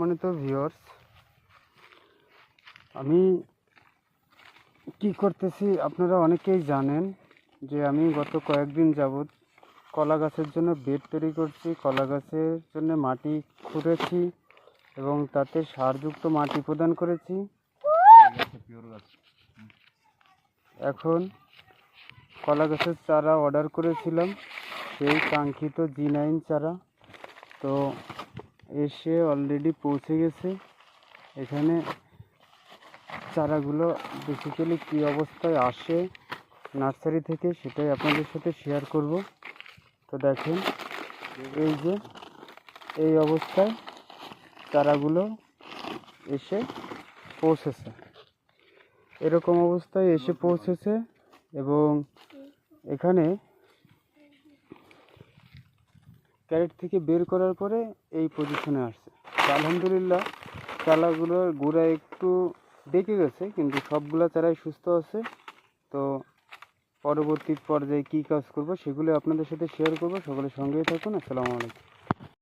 মানে তো ভিউয়ার্স আমি কি করতেছি আপনারা অনেকেই জানেন যে আমি গত কয়েকদিন যাবৎ কলা গাছের জন্য বেড তৈরি করছি। কলা গাছের জন্য মাটি খুঁড়েছি এবং তাতে সারযুক্ত মাটি প্রদান করেছি। এখন কলা গাছের চারা অর্ডার করেছিলাম, সেই কাঙ্ক্ষিত জি নাইন চারা। তো এসে অলরেডি পৌঁছে গেছে। এখানে চারাগুলো বেসিক্যালি কী অবস্থায় আসে নার্সারি থেকে সেটাই আপনাদের সাথে শেয়ার করব। তো দেখেন, এই যে, এই অবস্থায় চারাগুলো এসে পৌঁছেছে। এরকম অবস্থায় এসে পৌঁছেছে এবং এখানে ক্যারেট থেকে বের করার পরে এই পজিশনে আসছে। আলহামদুলিল্লাহ চালাগুলোর গোড়া একটু ডেকে গেছে, কিন্তু সবগুলো চারাই সুস্থ আছে। তো পরবর্তী পর্যায়ে কী কাজ করব সেগুলো আপনাদের সাথে শেয়ার করব। সকলে সঙ্গেই থাকুন। আসসালামু আলাইকুম।